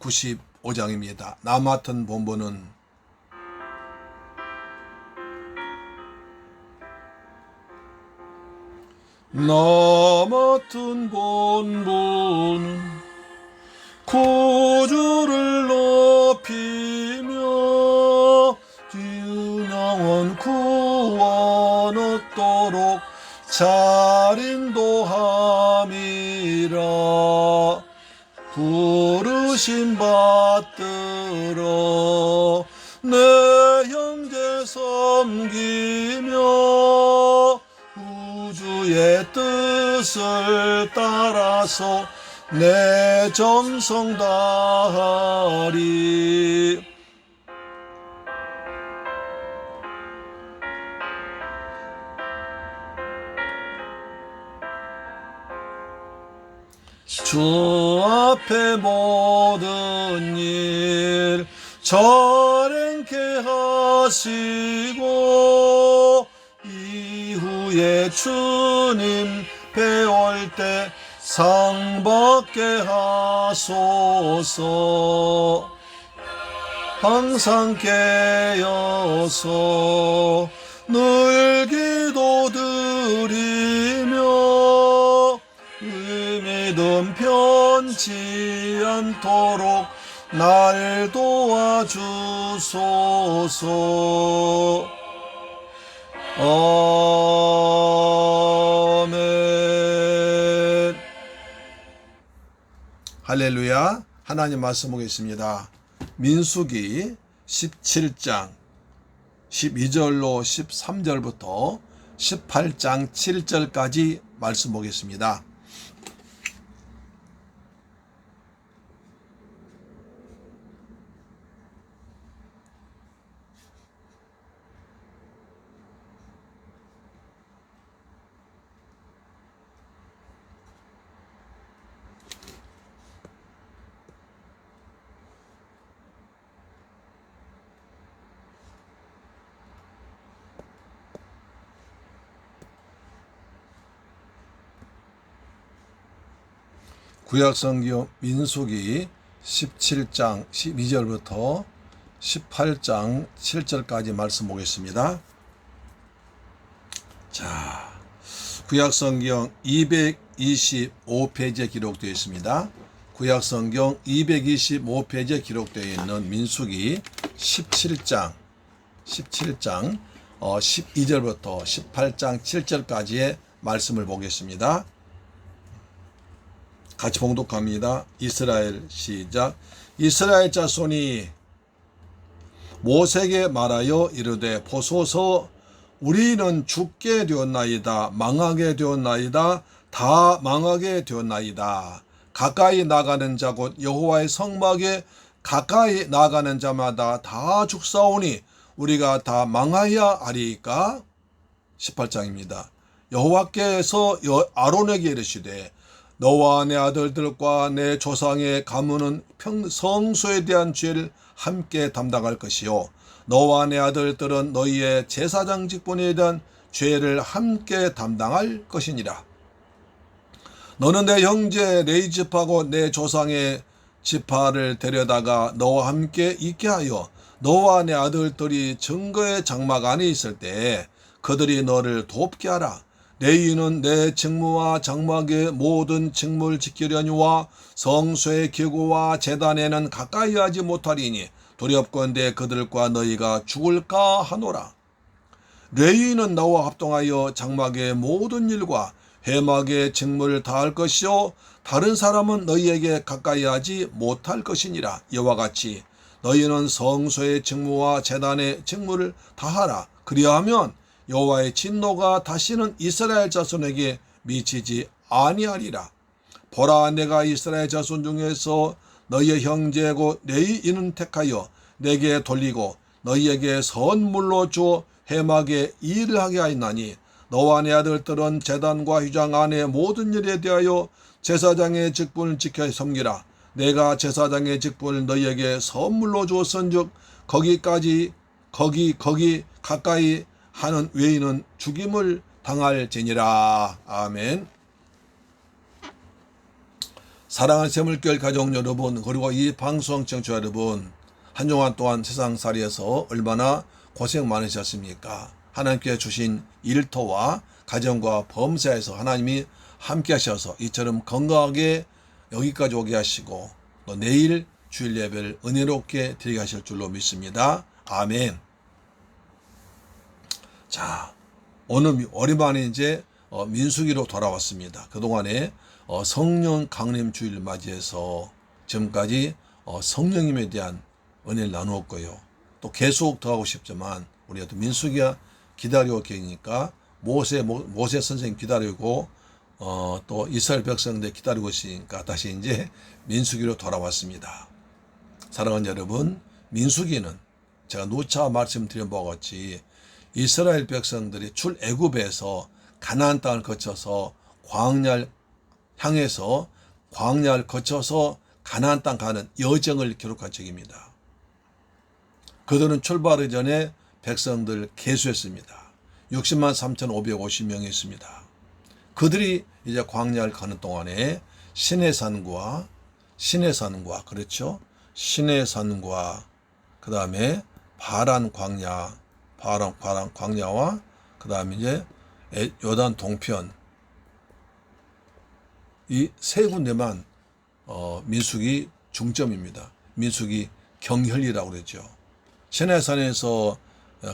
595장입니다. 나 맡은 본부는 나 맡은 본부는 구주를 높이며 유명한 구원 얻도록 잘 인도함이라 부르심 받들어 내 형제 섬기며 우주의 뜻을 따라서 내 정성 다하리 주 앞에 모든 일 저랭케 하시고 이후에 주님 배울 때 상 받게 하소서. 항상 깨어서 늘 기도드리며 믿음 편치 않도록 날 도와주소서. 아멘. 할렐루야. 하나님 말씀 보겠습니다. 민수기 17장 12절로 13절부터 18장 7절까지 말씀 보겠습니다. 구약성경 민수기 17장 12절부터 18장 7절까지 말씀 보겠습니다. 자, 구약성경 225페이지에 기록되어 있습니다. 구약성경 225페이지에 기록되어 있는 민수기 17장 17장 어, 12절부터 18장 7절까지의 말씀을 보겠습니다. 같이 봉독합니다. 이스라엘 시작. 이스라엘 자손이 모세에게 말하여 이르되 보소서 우리는 죽게 되었나이다 망하게 되었나이다 다 망하게 되었나이다 가까이 나가는 자 곧 여호와의 성막에 가까이 나가는 자마다 다 죽사오니 우리가 다 망하야 하리까 18장입니다. 여호와께서 아론에게 이르시되 너와 내 아들들과 내 조상의 가문은 평 성소에 대한 죄를 함께 담당할 것이요. 너와 내 아들들은 너희의 제사장 직분에 대한 죄를 함께 담당할 것이니라. 너는 내 형제 네 집하고 내 조상의 지파를 데려다가 너와 함께 있게 하여 너와 내 아들들이 증거의 장막 안에 있을 때 그들이 너를 돕게 하라 레위는 내 직무와 장막의 모든 직무를 지키려니와 성소의 기구와 재단에는 가까이 하지 못하리니 두렵건대 그들과 너희가 죽을까 하노라. 레위인은 나와 합동하여 장막의 모든 일과 해막의 직무를 다할 것이요 다른 사람은 너희에게 가까이 하지 못할 것이니라 이와 같이 너희는 성소의 직무와 재단의 직무를 다하라 그리하면 여호와의 진노가 다시는 이스라엘 자손에게 미치지 아니하리라 보라 내가 이스라엘 자손 중에서 너희의 형제고 레위인은 택하여 내게 돌리고 너희에게 선물로 줘 해막에 일을 하게 하였나니 너와 내 아들들은 재단과 휘장 안의 모든 일에 대하여 제사장의 직분을 지켜 섬기라. 내가 제사장의 직분을 너희에게 선물로 주었은즉 거기까지 거기 거기 가까이 하는 외인은 죽임을 당할 지니라. 아멘. 사랑하는 세물결 가족 여러분 그리고 이 방송 청취자 여러분 한 동안 세상살이에서 얼마나 고생 많으셨습니까? 하나님께 주신 일터와 가정과 범사에서 하나님이 함께 하셔서 이처럼 건강하게 여기까지 오게 하시고 또 내일 주일 예배를 은혜롭게 드리게 하실 줄로 믿습니다. 아멘. 자, 오늘 오랜만에 이제 어, 민수기로 돌아왔습니다. 그동안에 어, 성령 강림 주일을 맞이해서 지금까지 어, 성령님에 대한 은혜를 나누었고요. 또 계속 더 하고 싶지만 우리가 또 민수기가 기다리고 계니까 모세 모, 모세 선생 기다리고 어, 또 이스라엘 백성들 기다리고 있으니까 다시 이제 민수기로 돌아왔습니다. 사랑하는 여러분, 민수기는 제가 누차 말씀드린 바와 같이 이스라엘 백성들이 출애굽에서 가나안 땅을 거쳐서 광야를 향해서 광야를 거쳐서 가나안 땅 가는 여정을 기록한 책입니다. 그들은 출발하기 전에 백성들 개수했습니다. 60만 3,550명이 있습니다. 그들이 이제 광야를 가는 동안에 신의 산과 신의 산과 그렇죠? 신의 산과 그 다음에 바란 광야, 바란, 바란 광야와 그 다음에 이제 요단 동편 이 세 군데만 어, 민숙이 중점입니다. 민숙이 경혈이라고 그랬죠. 시내산에서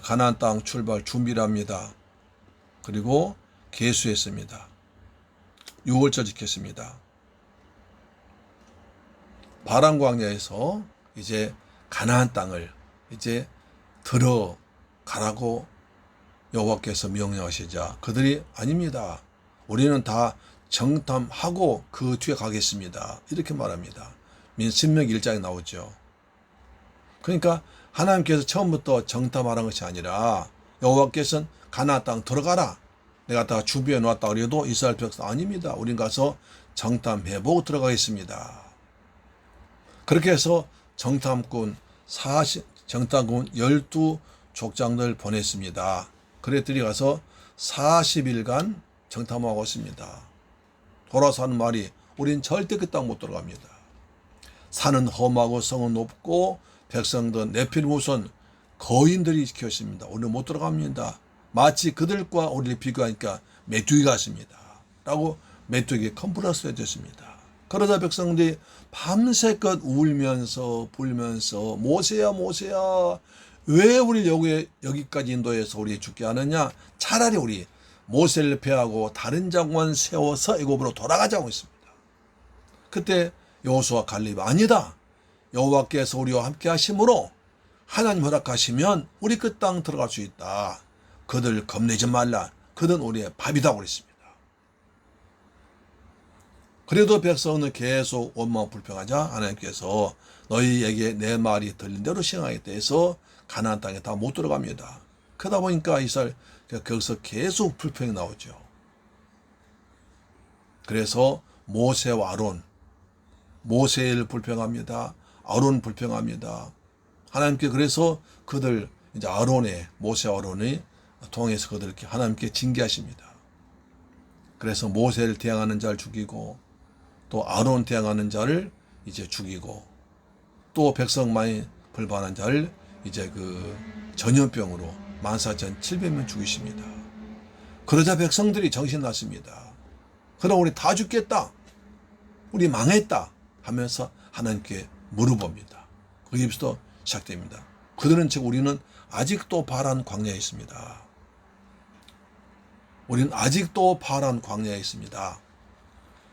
가나안 땅 출발 준비를 합니다. 그리고 개수했습니다. 6월절 지켰습니다. 바람 광야에서 이제 가나안 땅을 이제 들어 가라고 여호와께서 명령하시자 그들이 아닙니다. 우리는 다 정탐하고 그 뒤에 가겠습니다. 이렇게 말합니다. 민신명 1장에 나오죠. 그러니까 하나님께서 처음부터 정탐하는 것이 아니라 여호와께서는 가나안 땅 들어가라. 내가 다 준비해 놓았다 그래도 이스라엘 백성 아닙니다. 우린 가서 정탐해보고 들어가겠습니다. 그렇게 해서 정탐꾼 40, 정탐꾼 12 족장들 보냈습니다. 그랬더니 가서 40일간 정탐하고 있습니다. 돌아서 하는 말이 우린 절대 그 땅 못 들어갑니다. 산은 험하고 성은 높고 백성들 네필 우선 거인들이 지켰습니다. 우리 못 들어갑니다. 마치 그들과 우리를 비교하니까 메뚜기 같습니다. 라고 메뚜기 컴플러스 해줬습니다. 그러자 백성들이 밤새껏 울면서 불면서 모세야 모세야 왜 우리 여기 여기까지 인도해서 우리 죽게 하느냐? 차라리 우리 모세를 패하고 다른 장관 세워서 애굽으로 돌아가자고 했습니다. 그때 여호수아 갈렙 아니다. 여호와께서 우리와 함께 하심으로 하나님 허락하시면 우리 그 땅 들어갈 수 있다. 그들 겁내지 말라. 그들은 우리의 밥이다 그랬습니다. 그래도 백성은 계속 원망 불평하자 하나님께서 너희에게 내 말이 들린 대로 시행하겠다 해서 가나안 땅에 다 못 들어갑니다. 그러다 보니까 이스라엘 거기서 계속 불평이 나오죠. 그래서 모세와 아론 모세를 불평합니다. 아론 불평합니다. 하나님께 그래서 그들 이제 아론의 모세 아론이 통해서 그들을 하나님께 징계하십니다. 그래서 모세를 대항하는 자를 죽이고 또 아론 대항하는 자를 이제 죽이고 또 백성만이 불반한 자를 이제 그 전염병으로 14,700명 죽이십니다. 그러자 백성들이 정신 났습니다. 그럼 우리 다 죽겠다. 우리 망했다 하면서 하나님께 물어봅니다. 거기부터 시작됩니다. 그들은 즉 우리는 아직도 파란 광야에 있습니다. 우리는 아직도 파란 광야에 있습니다.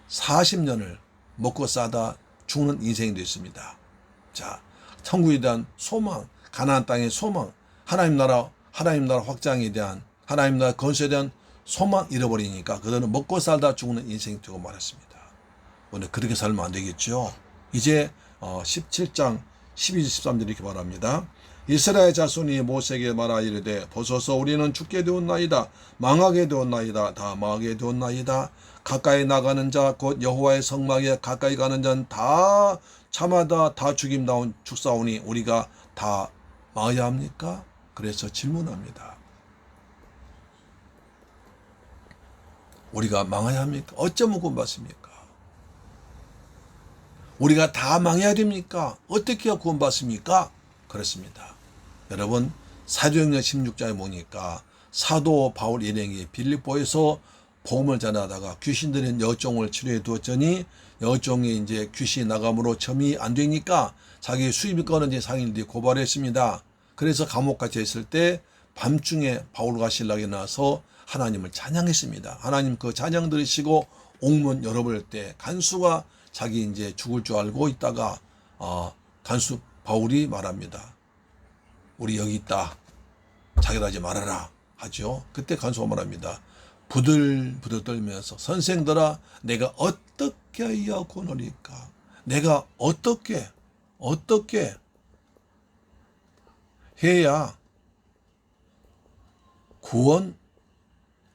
40년을 먹고 싸다 죽는 인생이 됐습니다. 자, 천국에 대한 소망, 가나안 땅의 소망, 하나님 나라, 하나님 나라 확장에 대한 하나님 나라 건설에 대한 소망 잃어버리니까 그들은 먹고 살다 죽는 인생이 되고 말았습니다. 오늘 그렇게 살면 안 되겠죠. 이제 17장 12절 13절 이렇게 말합니다. 이스라엘 자손이 모세에게 말하 이르되 보소서 우리는 죽게 되었나이다 망하게 되었나이다 다 망하게 되었나이다 가까이 나가는 자 곧 여호와의 성막에 가까이 가는 자는 다 차마다 다 죽임다운 죽사오니 우리가 다 망해야 합니까? 그래서 질문합니다. 우리가 망해야 합니까? 어쩌면 구원받습니까? 우리가 다 망해야 됩니까? 어떻게 구원받습니까? 그렇습니다. 여러분 사도행전 16장에 보니까 사도 바울 일행이 빌립보에서 복음을 전하다가 귀신들은 여종을 치료해 두었더니 여종이 이제 귀신 나감으로 점이 안 되니까 자기 수입이 끊어진 상인들이 고발했습니다. 그래서 감옥 갇혀 있을 때 밤중에 바울과 신랑이 나와서 하나님을 찬양했습니다. 하나님 그 찬양 들으시고 옥문 열어볼 때 간수가 자기 이제 죽을 줄 알고 있다가 어, 간수 바울이 말합니다. 우리 여기 있다. 자결하지 말아라. 하죠. 그때 간수가 말합니다. 부들부들 떨면서 선생들아 내가 어떻게 구원하리까? 내가 어떻게 어떻게 해야 구원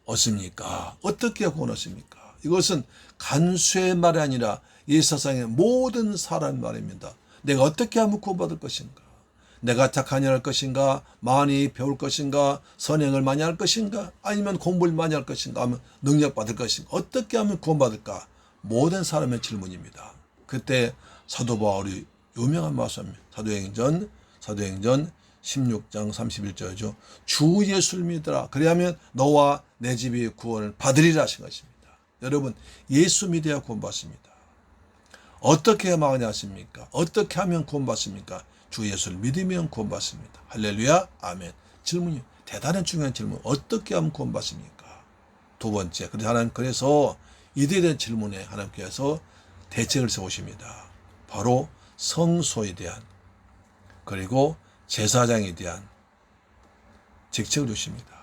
얻습니까? 어떻게 구원 얻습니까? 이것은 간수의 말이 아니라 이 세상의 모든 사람 말입니다. 내가 어떻게 하면 구원받을 것인가? 내가 착하니 할 것인가? 많이 배울 것인가? 선행을 많이 할 것인가? 아니면 공부를 많이 할 것인가? 하면 능력 받을 것인가? 어떻게 하면 구원받을까? 모든 사람의 질문입니다. 그때 사도 바울이 유명한 말씀입니다. 사도행전, 사도행전 16장 31절이죠. 주 예수를 믿으라. 그래야면 너와 내 집이 구원을 받으리라 하신 것입니다. 여러분, 예수 믿어야 구원받습니다. 어떻게 해야 망하냐십니까? 어떻게 하면 구원받습니까? 주 예수를 믿으면 구원받습니다. 할렐루야, 아멘. 질문이 대단한 중요한 질문. 어떻게 하면 구원받습니까? 두 번째, 그래서 하나님 그래서 이들에 대한 질문에 하나님께서 대책을 세우십니다. 바로 성소에 대한 그리고 제사장에 대한 직책을 주십니다.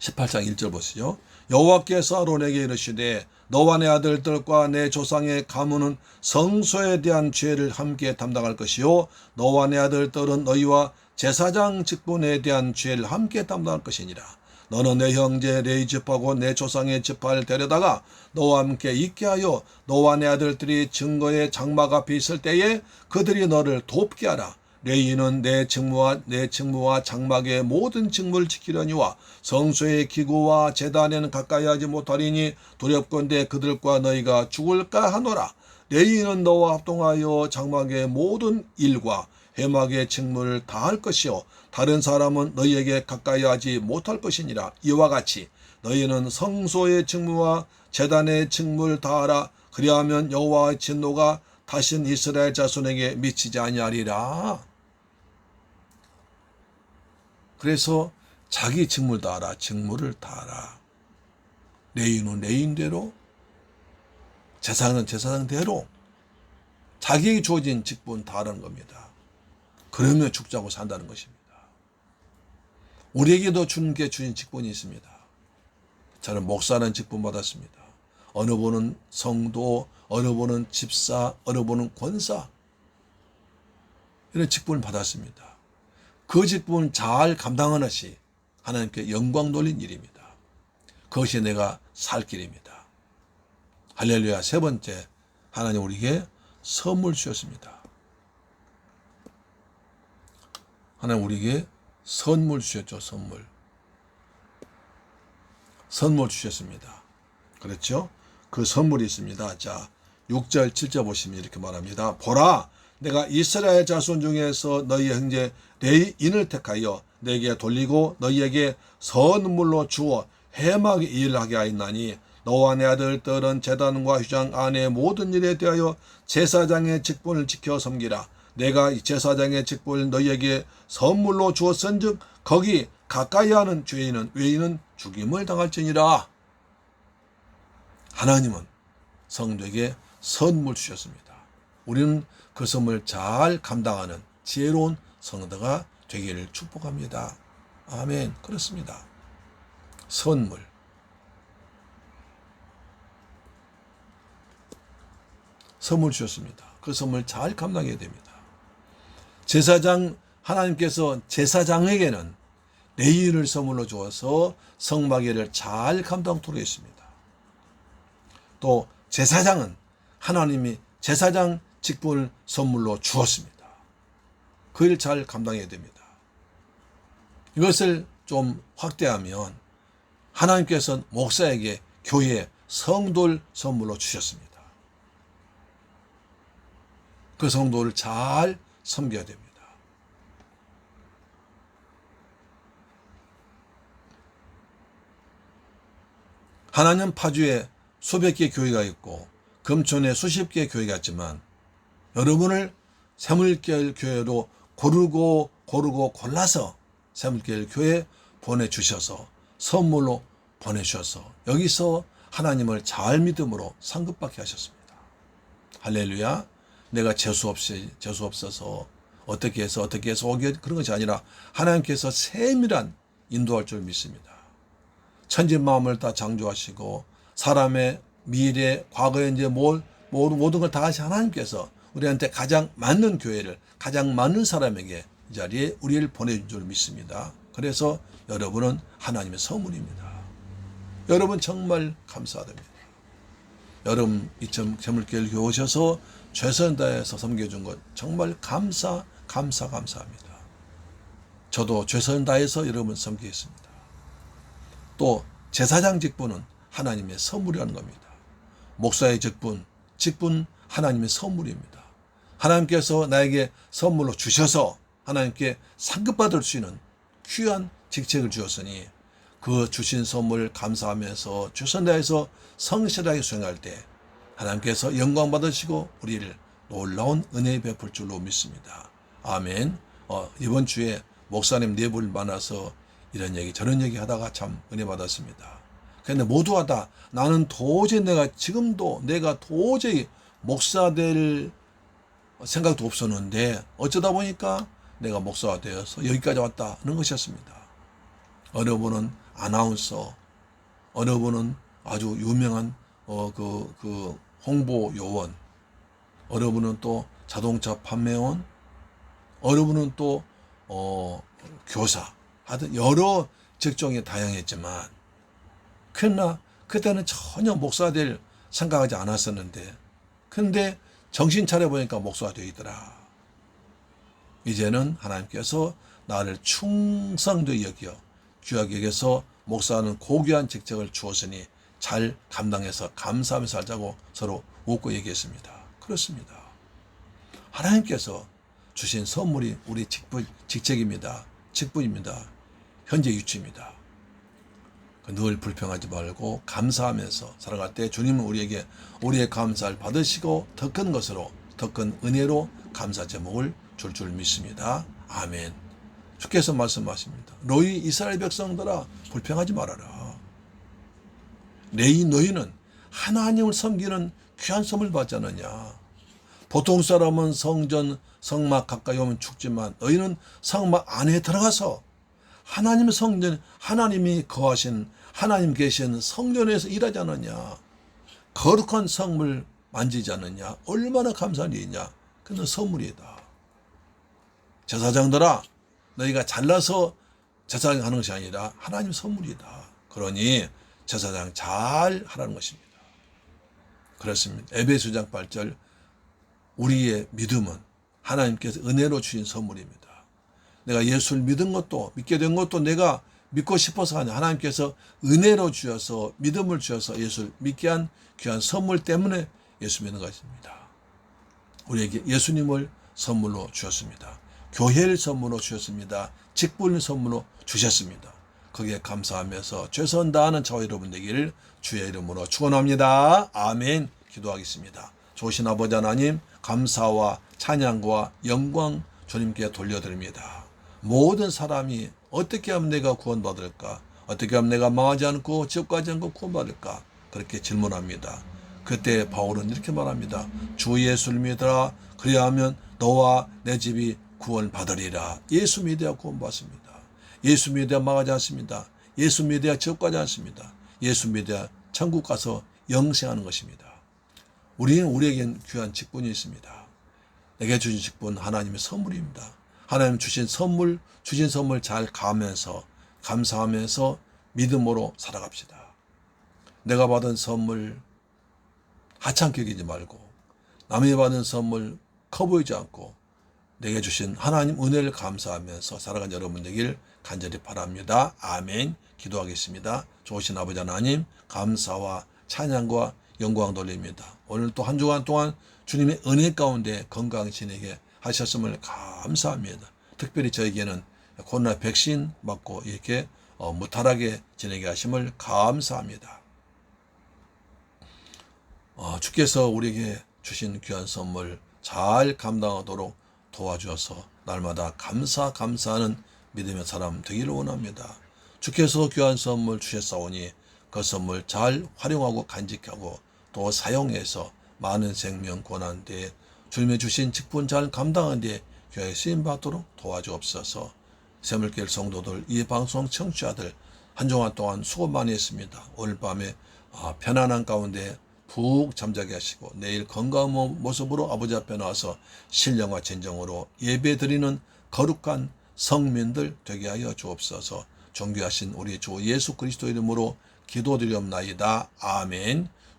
18장 1절 보시죠. 여호와께서 아론에게 이르시되 너와 내 아들들과 내 조상의 가문은 성소에 대한 죄를 함께 담당할 것이요 너와 내 아들들은 너희와 제사장 직분에 대한 죄를 함께 담당할 것이니라. 너는 내 형제 레이 집하고 내 조상의 집을 데려다가 너와 함께 있게 하여 너와 내 아들들이 증거의 장막 앞에 있을 때에 그들이 너를 돕게 하라. 레이는 내 직무와 내 직무와 장막의 모든 직무를 지키려니와 성소의 기구와 재단에는 가까이 하지 못하리니 두렵건대 그들과 너희가 죽을까 하노라. 레이는 너와 합동하여 장막의 모든 일과 해막의 직무를 다할 것이요. 다른 사람은 너희에게 가까이 하지 못할 것이니라. 이와 같이 너희는 성소의 직무와 재단의 직무를 다하라. 그리하면 여호와의 진노가 다신 이스라엘 자손에게 미치지 아니하리라 그래서 자기 직무를 다하라 직무를 다하라 레인은 레인대로 제사장은 제사장대로 자기에게 주어진 직분 다하는 겁니다. 그러면 죽자고 산다는 것입니다. 우리에게도 주님께 주신 직분이 있습니다. 저는 목사라는 직분 받았습니다. 어느 분은 성도, 어느 분은 집사, 어느 분은 권사. 이런 직분을 받았습니다. 그 직분을 잘 감당하는 것이 하나님께 영광 돌린 일입니다. 그것이 내가 살 길입니다. 할렐루야. 세 번째, 하나님 우리에게 선물 주셨습니다. 하나님 우리에게 선물 주셨죠, 선물. 선물 주셨습니다. 그렇죠? 그 선물이 있습니다. 자, 6절, 7절 보시면 이렇게 말합니다. 보라, 내가 이스라엘 자손 중에서 너희 형제 레이인을 택하여 내게 돌리고 너희에게 선물로 주어 해막의 일을 하게 하였나니 너와 내 아들들은 재단과 휘장 안의 모든 일에 대하여 제사장의 직분을 지켜 섬기라. 내가 이 제사장의 직분을 너희에게 선물로 주었은즉 거기 가까이 하는 죄인은 외인은 죽임을 당할지니라. 하나님은 성도에게 선물 주셨습니다. 우리는 그 선물 잘 감당하는 지혜로운 성도가 되기를 축복합니다. 아멘. 그렇습니다. 선물. 선물 주셨습니다. 그 선물 잘 감당해야 됩니다. 제사장 하나님께서 제사장에게는 레이를 선물로 주어서 성막회를 잘 감당토록 했습니다. 또 제사장은 하나님이 제사장 직분을 선물로 주었습니다. 그 일 잘 감당해야 됩니다. 이것을 좀 확대하면 하나님께서는 목사에게 교회 성도를 선물로 주셨습니다. 그 성도를 잘 섬겨야 됩니다. 하나님 파주에 수백 개 교회가 있고 금촌에 수십 개 교회가 있지만 여러분을 새물결 교회로 고르고 고르고 골라서 새물결 교회 보내주셔서 선물로 보내주셔서 여기서 하나님을 잘 믿음으로 상급받게 하셨습니다. 할렐루야. 내가 재수 없이 재수 없어서 어떻게 해서 어떻게 해서 오게 그런 것이 아니라 하나님께서 세밀한 인도할 줄 믿습니다. 천지 마음을 다 창조하시고 사람의 미래, 과거에 이제 뭘 모든 걸 다 하신 하나님께서 우리한테 가장 맞는 교회를 가장 맞는 사람에게 이 자리에 우리를 보내준 줄 믿습니다. 그래서 여러분은 하나님의 선물입니다. 여러분 정말 감사드립니다. 여러분 이점 재물교회 오셔서 최선 다해서 섬겨준 것 정말 감사 감사 감사합니다. 저도 최선 다해서 여러분 섬기겠습니다. 또 제사장 직분은 하나님의 선물이라는 겁니다. 목사의 직분, 직분 하나님의 선물입니다. 하나님께서 나에게 선물로 주셔서 하나님께 상급받을 수 있는 귀한 직책을 주었으니 그 주신 선물 감사하면서 최선 다해서 성실하게 수행할 때 하나님께서 영광 받으시고 우리를 놀라운 은혜 베풀 줄로 믿습니다. 아멘. 어, 이번 주에 목사님 네 분 만나서 이런 얘기 저런 얘기 하다가 참 은혜 받았습니다. 근데 모두가 다 나는 도저히 내가 지금도 내가 도저히 목사 될 생각도 없었는데 어쩌다 보니까 내가 목사가 되어서 여기까지 왔다는 것이었습니다. 어느 분은 아나운서, 어느 분은 아주 유명한 어, 그, 그 홍보 요원, 어느 분은 또 자동차 판매원, 어느 분은 또 어, 교사, 하여튼 여러 직종이 다양했지만 그러나 그때는 전혀 목사 될 생각하지 않았었는데 근데 정신 차려 보니까 목사가 되더라. 이제는 하나님께서 나를 여겨 귀하게 여겨서 목사는 고귀한 직책을 주었으니 잘 감당해서 감사하며 살자고 서로 웃고 얘기했습니다. 그렇습니다. 하나님께서 주신 선물이 우리 직분, 직책입니다. 직분입니다. 현재 유치입니다. 늘 불평하지 말고 감사하면서 살아갈 때 주님은 우리에게 우리의 감사를 받으시고 더 큰 것으로 더 큰 은혜로 감사 제목을 줄 줄 믿습니다. 아멘. 주께서 말씀하십니다. 너희 이스라엘 백성들아 불평하지 말아라. 내이 너희는 하나님을 섬기는 귀한 섬을 받지 않느냐. 보통 사람은 성전 성막 가까이 오면 죽지만 너희는 성막 안에 들어가서 하나님의 성전 하나님이 거하신 하나님 계신 성전에서 일하지 않느냐. 거룩한 성물 만지지 않느냐. 얼마나 감사한 일이냐. 그는 선물이다. 제사장들아, 너희가 잘나서 제사장 하는 것이 아니라 하나님 선물이다. 그러니 제사장 잘 하라는 것입니다. 그렇습니다. 에베소장 8절 우리의 믿음은 하나님께서 은혜로 주신 선물입니다. 내가 예수를 믿은 것도 믿게 된 것도 내가 믿고 싶어서 하냐 하나님께서 은혜로 주셔서 믿음을 주셔서 예수를 믿게 한 귀한 선물 때문에 예수 믿는 것입니다. 우리에게 예수님을 선물로 주셨습니다. 교회를 선물로 주셨습니다. 직분을 선물로 주셨습니다. 거기에 감사하면서 최선 다하는 저와 여러분 되기를 주의 이름으로 축원합니다. 아멘. 기도하겠습니다. 좋으신 아버지 하나님 감사와 찬양과 영광 주님께 돌려드립니다. 모든 사람이 어떻게 하면 내가 구원받을까? 어떻게 하면 내가 망하지 않고 지옥 가지 않고 구원받을까? 그렇게 질문합니다. 그때 바울은 이렇게 말합니다. 주 예수를 믿으라. 그리하면 너와 내 집이 구원받으리라. 예수 믿어야 구원받습니다. 예수 믿어야 망하지 않습니다. 예수 믿어야 지옥 가지 않습니다. 예수 믿어야 천국 가서 영생하는 것입니다. 우리는 우리에겐 귀한 직분이 있습니다. 내게 주신 직분 하나님의 선물입니다. 하나님 주신 선물, 주신 선물 잘 가면서 감사하면서 믿음으로 살아갑시다. 내가 받은 선물 하찮게 여기지 말고 남이 받은 선물 커 보이지 않고 내게 주신 하나님 은혜를 감사하면서 살아간 여러분 되길 간절히 바랍니다. 아멘. 기도하겠습니다. 좋으신 아버지 하나님 감사와 찬양과 영광 돌립니다. 오늘 또 한 주간 동안 주님의 은혜 가운데 건강 지내게 하셨음을 감사합니다. 특별히 저에게는 코로나 백신 맞고 이렇게 어, 무탈하게 지내게 하심을 감사합니다. 어, 주께서 우리에게 주신 귀한 선물 잘 감당하도록 도와주어서 날마다 감사 감사하는 믿음의 사람 되기를 원합니다. 주께서 귀한 선물 주셨사오니 그 선물 잘 활용하고 간직하고 또 사용해서 많은 생명 권한데 주님의 주신 직분 잘 감당한 데 교회 쓰임 받도록 도와주옵소서. 새물길 성도들 이 방송 청취자들 한 주간 동안 수고 많이 했습니다. 오늘 밤에 아, 편안한 가운데 푹 잠자게 하시고 내일 건강한 모- 모습으로 아버지 앞에 나와서 신령과 진정으로 예배 드리는 거룩한 성민들 되게 하여 주옵소서. 존귀하신 우리 주 예수 그리스도 이름으로 기도드리옵나이다. 아멘.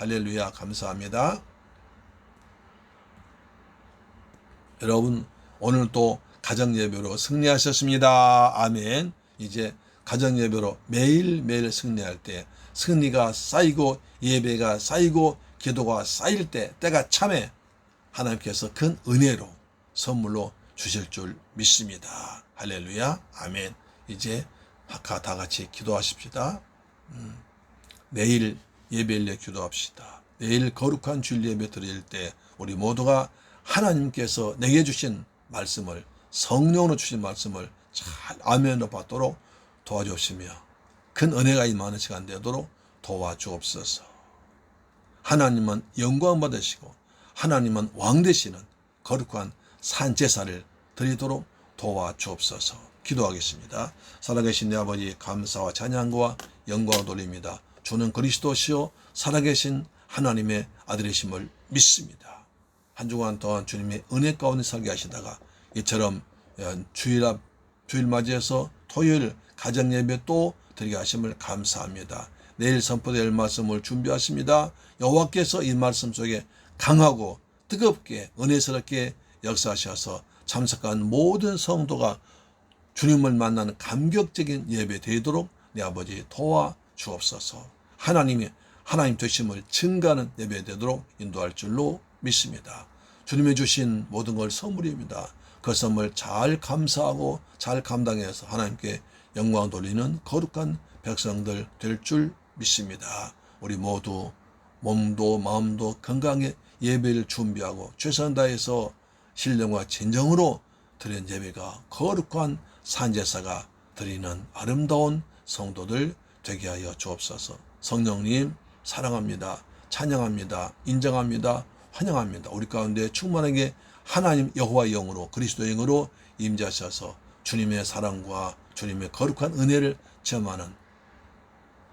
할렐루야 감사합니다 여러분 오늘 또 가정 예배로 승리하셨습니다 아멘 이제 가정 예배로 매일매일 승리할 때 승리가 쌓이고 예배가 쌓이고 기도가 쌓일 때 때가 참에 하나님께서 큰 은혜로 선물로 주실 줄 믿습니다. 할렐루야. 아멘. 이제 아까 다 같이 기도하십시다. 음, 내일 예배일에 기도합시다. 내일 거룩한 주일 예배 드릴 때 우리 모두가 하나님께서 내게 주신 말씀을 성령으로 주신 말씀을 잘 아멘으로 받도록 도와주시며 큰 은혜가 임하는 시간 되도록 도와주옵소서. 하나님은 영광 받으시고 하나님은 왕 되시는 거룩한 산 제사를 드리도록 도와주옵소서. 기도하겠습니다. 살아계신 내 아버지 감사와 찬양과 영광을 돌립니다. 주는 그리스도시요 살아계신 하나님의 아들이심을 믿습니다. 한 주간 동안 주님의 은혜 가운데 살게 하시다가 이처럼 어, 주일 앞 주일 맞이해서 토요일 가정 예배 또 드리게 하심을 감사합니다. 내일 선포될 말씀을 준비하십니다. 여호와께서 이 말씀 속에 강하고 뜨겁게 은혜스럽게 역사하셔서 참석한 모든 성도가 주님을 만나는 감격적인 예배 되도록 내 아버지 도와 주옵소서. 하나님이 하나님 되심을 증가하는 예배 되도록 인도할 줄로 믿습니다. 주님이 주신 모든 걸 선물입니다. 그 선물 잘 감사하고 잘 감당해서 하나님께 영광 돌리는 거룩한 백성들 될 줄 믿습니다. 우리 모두 몸도 마음도 건강에 예배를 준비하고 최선 다해서 신령과 진정으로 드린 예배가 거룩한 산제사가 드리는 아름다운 성도들 되게 하여 주옵소서. 성령님 사랑합니다. 찬양합니다. 인정합니다. 환영합니다. 우리 가운데 충만하게 하나님 여호와 영으로 그리스도 영으로 임재하셔서 주님의 사랑과 주님의 거룩한 은혜를 체험하는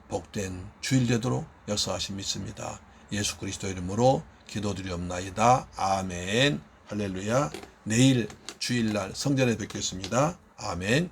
복된 주일 되도록 역사하심 믿습니다. 예수 그리스도 이름으로 기도드리옵나이다. 아멘. 할렐루야. 내일 주일날 성전에 뵙겠습니다. 아멘.